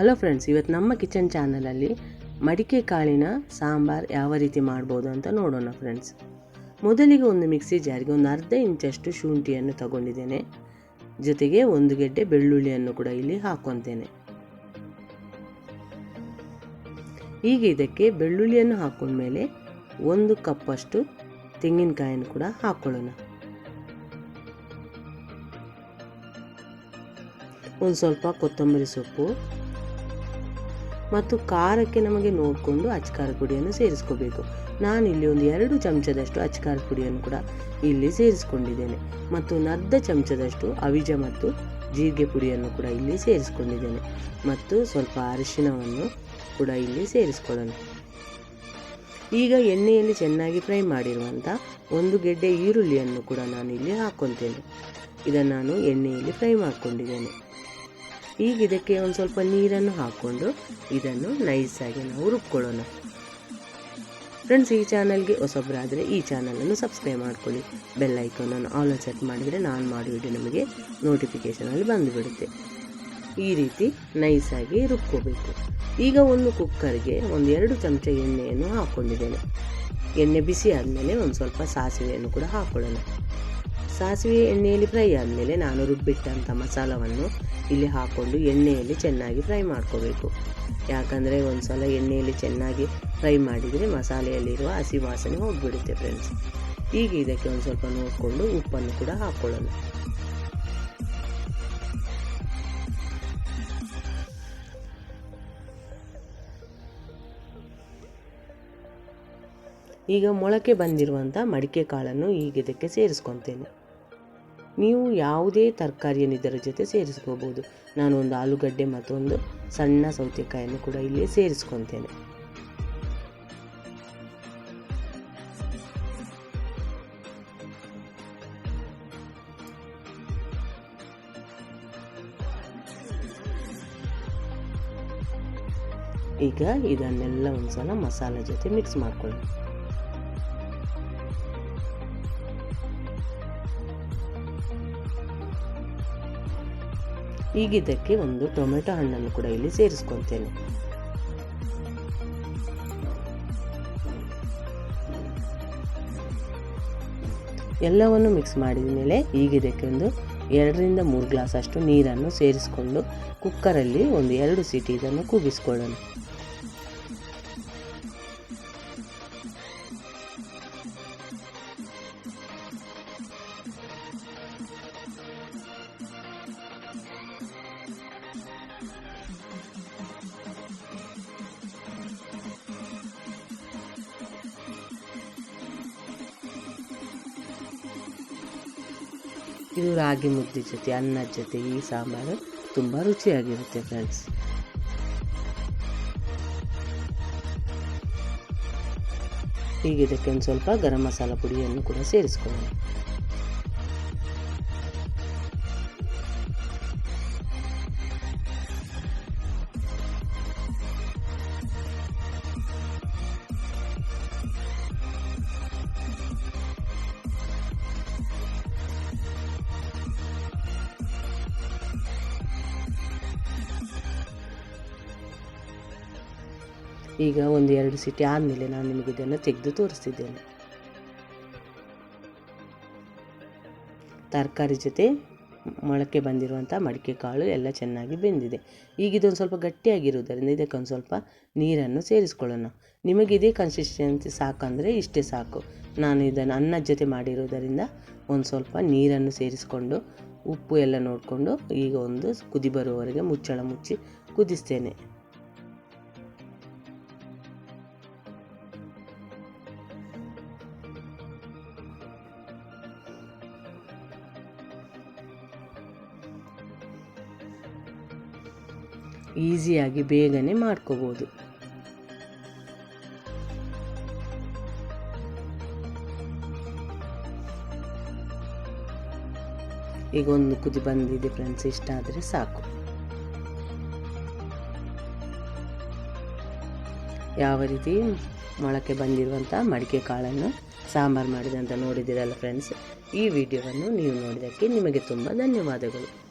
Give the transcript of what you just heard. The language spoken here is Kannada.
ಹಲೋ ಫ್ರೆಂಡ್ಸ್ ಇವತ್ತು ನಮ್ಮ ಕಿಚನ್ ಚಾನಲಲ್ಲಿ ಮಡಿಕೆ ಕಾಳಿನ ಸಾಂಬಾರ್ ಯಾವ ರೀತಿ ಮಾಡ್ಬೋದು ಅಂತ ನೋಡೋಣ ಫ್ರೆಂಡ್ಸ್ ಮೊದಲಿಗೆ ಒಂದು ಮಿಕ್ಸಿ ಜಾರಿಗೆ ಒಂದು ಅರ್ಧ ಇಂಚಷ್ಟು ಶುಂಠಿಯನ್ನು ತಗೊಂಡಿದ್ದೇನೆ. ಜೊತೆಗೆ ಒಂದು ಗೆಡ್ಡೆ ಬೆಳ್ಳುಳ್ಳಿಯನ್ನು ಕೂಡ ಇಲ್ಲಿ ಹಾಕ್ಕೊತೇನೆ ಈಗ ಇದಕ್ಕೆ ಬೆಳ್ಳುಳ್ಳಿಯನ್ನು ಹಾಕೊಂಡ್ಮೇಲೆ ಒಂದು ಕಪ್ಪಷ್ಟು ತೆಂಗಿನಕಾಯನ್ನು ಕೂಡ ಹಾಕ್ಕೊಳ್ಳೋಣ ಒಂದು ಸ್ವಲ್ಪ ಕೊತ್ತಂಬರಿ ಸೊಪ್ಪು ಮತ್ತು ಖಾರಕ್ಕೆ ನಮಗೆ ನೋಡಿಕೊಂಡು ಅಚ್ಕಾರದ ಪುಡಿಯನ್ನು ಸೇರಿಸ್ಕೋಬೇಕು. ನಾನಿಲ್ಲಿ ಒಂದು ಎರಡು ಚಮಚದಷ್ಟು ಅಚ್ಕಾರದ ಪುಡಿಯನ್ನು ಕೂಡ ಇಲ್ಲಿ ಸೇರಿಸ್ಕೊಂಡಿದ್ದೇನೆ. ಮತ್ತು ಅರ್ಧ ಚಮಚದಷ್ಟು ಅವಿಜ ಮತ್ತು ಜೀರಿಗೆ ಪುಡಿಯನ್ನು ಕೂಡ ಇಲ್ಲಿ ಸೇರಿಸ್ಕೊಂಡಿದ್ದೇನೆ. ಮತ್ತು ಸ್ವಲ್ಪ ಅರಿಶಿಣವನ್ನು ಕೂಡ ಇಲ್ಲಿ ಸೇರಿಸ್ಕೊಳ್ಳೋಣ. ಈಗ ಎಣ್ಣೆಯಲ್ಲಿ ಚೆನ್ನಾಗಿ ಫ್ರೈ ಮಾಡಿರುವಂಥ ಒಂದು ಗೆಡ್ಡೆ ಈರುಳ್ಳಿಯನ್ನು ಕೂಡ ನಾನು ಇಲ್ಲಿ ಹಾಕ್ಕೊತೇನೆ ಇದನ್ನು ನಾನು ಎಣ್ಣೆಯಲ್ಲಿ ಫ್ರೈ ಮಾಡ್ಕೊಂಡಿದ್ದೇನೆ. ಈಗ ಇದಕ್ಕೆ ಒಂದು ಸ್ವಲ್ಪ ನೀರನ್ನು ಹಾಕ್ಕೊಂಡು ಇದನ್ನು ನೈಸಾಗಿ ನಾವು ರುಬ್ಕೊಳ್ಳೋಣ. ಫ್ರೆಂಡ್ಸ್ ಈ ಚಾನಲ್ಗೆ ಹೊಸೊಬ್ಬರಾದರೆ ಈ ಚಾನಲನ್ನು ಸಬ್ಸ್ಕ್ರೈಬ್ ಮಾಡ್ಕೊಳ್ಳಿ. ಬೆಲ್ ಐಕಾನನ್ನು ಆಲ್ ಸೆಟ್ ಮಾಡಿದರೆ ನಾನು ಮಾಡೋ ವಿಡಿಯೋ ನಮಗೆ ನೋಟಿಫಿಕೇಷನಲ್ಲಿ ಬಂದುಬಿಡುತ್ತೆ. ಈ ರೀತಿ ನೈಸಾಗಿ ರುಬ್ಕೋಬೇಕು. ಈಗ ಒಂದು ಕುಕ್ಕರ್ಗೆ ಒಂದು ಎರಡು ಚಮಚ ಎಣ್ಣೆಯನ್ನು ಹಾಕ್ಕೊಂಡಿದ್ದೇನೆ ಎಣ್ಣೆ ಬಿಸಿ ಆದಮೇಲೆ ಒಂದು ಸ್ವಲ್ಪ ಸಾಸಿವೆಯನ್ನು ಕೂಡ ಹಾಕ್ಕೊಳ್ಳೋಣ ಸಾಸಿವೆ ಎಣ್ಣೆಯಲ್ಲಿ ಫ್ರೈ ಆದಮೇಲೆ ನಾನು ರುಬ್ಬಿಟ್ಟಂಥ ಮಸಾಲವನ್ನು ಇಲ್ಲಿ ಹಾಕ್ಕೊಂಡು ಎಣ್ಣೆಯಲ್ಲಿ ಚೆನ್ನಾಗಿ ಫ್ರೈ ಮಾಡ್ಕೋಬೇಕು. ಯಾಕಂದರೆ ಒಂದು ಸಲ ಎಣ್ಣೆಯಲ್ಲಿ ಚೆನ್ನಾಗಿ ಫ್ರೈ ಮಾಡಿದರೆ ಮಸಾಲೆಯಲ್ಲಿರುವ ಹಸಿ ವಾಸನೆ ಹೋಗಿಬಿಡುತ್ತೆ ಫ್ರೆಂಡ್ಸ್ ಈಗ ಇದಕ್ಕೆ ಒಂದು ಸ್ವಲ್ಪ ನೋಡಿಕೊಂಡು ಉಪ್ಪನ್ನು ಕೂಡ ಹಾಕ್ಕೊಳ್ಳೋಣ ಈಗ ಮೊಳಕೆ ಬಂದಿರುವಂಥ ಮಡಿಕೆ ಕಾಳನ್ನು ಈಗ ಇದಕ್ಕೆ ಸೇರಿಸ್ಕೊತೇನೆ. ನೀವು ಯಾವುದೇ ತರಕಾರಿಯನ್ನು ಇದರ ಜೊತೆ ಸೇರಿಸ್ಕೋಬೋದು. ನಾನು ಒಂದು ಆಲೂಗಡ್ಡೆ ಮತ್ತೊಂದು ಸಣ್ಣ ಸೌತೆಕಾಯಿಯನ್ನು ಕೂಡ ಇಲ್ಲಿ ಸೇರಿಸ್ಕೊತೇನೆ. ಈಗ ಇದನ್ನೆಲ್ಲ ಒಂದ್ಸಲ ಮಸಾಲೆ ಜೊತೆ ಮಿಕ್ಸ್ ಮಾಡ್ಕೊಳ್ಳಿ ಈಗ ಇದಕ್ಕೆ ಒಂದು ಟೊಮೆಟೊ ಹಣ್ಣನ್ನು ಕೂಡ ಇಲ್ಲಿ ಸೇರಿಸ್ಕೊತೇನೆ. ಎಲ್ಲವನ್ನು ಮಿಕ್ಸ್ ಮಾಡಿದ ಮೇಲೆ ಈಗಿದ್ದಕ್ಕೆ ಒಂದು ಎರಡರಿಂದ ಮೂರು ಗ್ಲಾಸ್ ಅಷ್ಟು ನೀರನ್ನು ಸೇರಿಸಿಕೊಂಡು ಕುಕ್ಕರಲ್ಲಿ ಒಂದು ಎರಡು ಸೀಟಿ ಇದನ್ನು ಕೂಗಿಸ್ಕೊಳ್ಳೋಣ ಇದು ರಾಗಿ ಮುದ್ದೆ ಜೊತೆ ಅನ್ನದ ಜೊತೆ, ಈ ಸಾಂಬಾರು ತುಂಬ ರುಚಿಯಾಗಿರುತ್ತೆ ಫ್ರೆಂಡ್ಸ್ ಈಗ ಇದಕ್ಕೆ ಒಂದು ಸ್ವಲ್ಪ ಗರಂ ಮಸಾಲ ಪುಡಿಯನ್ನು ಕೂಡ ಸೇರಿಸ್ಕೊಳ್ಳೋಣ. ಈಗ ಒಂದು ಎರಡು ಸಿಟಿ ಆದಮೇಲೆ ನಾನು ನಿಮಗೆ ಇದನ್ನು ತೆಗೆದು ತೋರಿಸ್ತಿದ್ದೇನೆ. ತರಕಾರಿ ಜೊತೆ ಮೊಳಕೆ ಬಂದಿರುವಂಥ ಮಡಿಕೆ ಕಾಳು ಎಲ್ಲ ಚೆನ್ನಾಗಿ ಬೆಂದಿದೆ. ಈಗ ಇದೊಂದು ಸ್ವಲ್ಪ ಗಟ್ಟಿಯಾಗಿರುವುದರಿಂದ ಇದಕ್ಕೊಂದು ಸ್ವಲ್ಪ ನೀರನ್ನು ಸೇರಿಸ್ಕೊಳ್ಳೋಣ. ನಿಮಗೆ ಇದೇ ಕನ್ಸಿಸ್ಟೆನ್ಸಿ ಸಾಕಂದರೆ ಇಷ್ಟೇ ಸಾಕು. ನಾನು ಇದನ್ನು ಅನ್ನದ ಜೊತೆ ಮಾಡಿರೋದರಿಂದ ಒಂದು ಸ್ವಲ್ಪ ನೀರನ್ನು ಸೇರಿಸಿಕೊಂಡು ಉಪ್ಪು ಎಲ್ಲ ನೋಡಿಕೊಂಡು ಈಗ ಒಂದು ಕುದಿ ಬರುವವರೆಗೆ ಮುಚ್ಚಳ ಮುಚ್ಚಿ ಕುದಿಸ್ತೇನೆ. ಈಸಿಯಾಗಿ ಬೇಗನೆ ಮಾಡ್ಕೋಬೋದು. ಈಗ ಒಂದು ಕುದಿ ಬಂದಿದೆ ಫ್ರೆಂಡ್ಸ್ ಇಷ್ಟ ಆದರೆ ಸಾಕು. ಯಾವ ರೀತಿ ಮೊಳಕೆ ಬಂದಿರುವಂಥ ಮಡಿಕೆ ಕಾಳನ್ನು ಸಾಂಬಾರು ಮಾಡಿದಂತ ನೋಡಿದ್ದೀರಲ್ಲ ಫ್ರೆಂಡ್ಸ್ ಈ ವಿಡಿಯೋವನ್ನು ನೀವು ನೋಡಿದ್ದಕ್ಕೆ ನಿಮಗೆ ತುಂಬ ಧನ್ಯವಾದಗಳು.